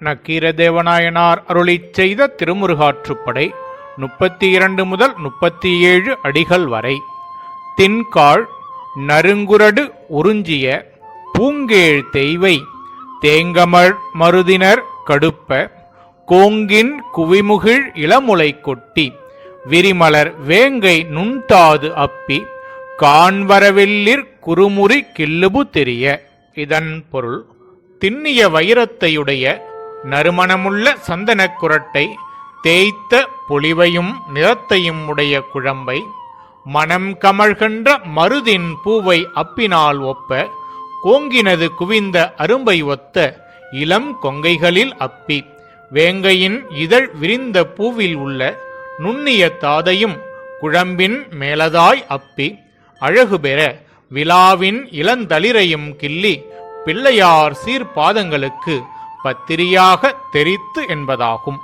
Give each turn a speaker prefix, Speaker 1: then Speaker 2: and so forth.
Speaker 1: நக்கீரதேவநாயனார் அருளி செய்த திருமுருகாற்றுப்படை முப்பத்தி இரண்டு முதல் முப்பத்தி ஏழு அடிகள் வரை. தின்காள் நறுங்குரடு உறிஞ்சிய பூங்கேழ் தெய்வை தேங்கமழ் மருதினர் கடுப்ப கோங்கின் குவிமுகிழ் இளமுலை கொட்டி விரிமலர் வேங்கை நுண்தாது அப்பி காண்வரவெல்லிற் குறுமுறி கில்லுபு தெரிய. இதன் பொருள் திண்ணிய வைரத்தையுடைய நறுமணமுள்ள சந்தனக் குரட்டை தேய்த்த பொலிவையும் நிறத்தையும் உடைய குழம்பை மனம் கமழ்கின்ற மருதின் பூவை அப்பினால் ஒப்ப கோங்கினது குவிந்த அரும்பை ஒத்த இளம் கொங்கைகளில் அப்பி வேங்கையின் இதழ் விரிந்த பூவில் உள்ள நுண்ணிய தாதையும் குழம்பின் மேலதாய் அப்பி அழகு பெற விழாவின் இளந்தளிரையும் கிள்ளி பிள்ளையார் சீர்பாதங்களுக்கு பத்திரியாக தெரித்து என்பதாகும்.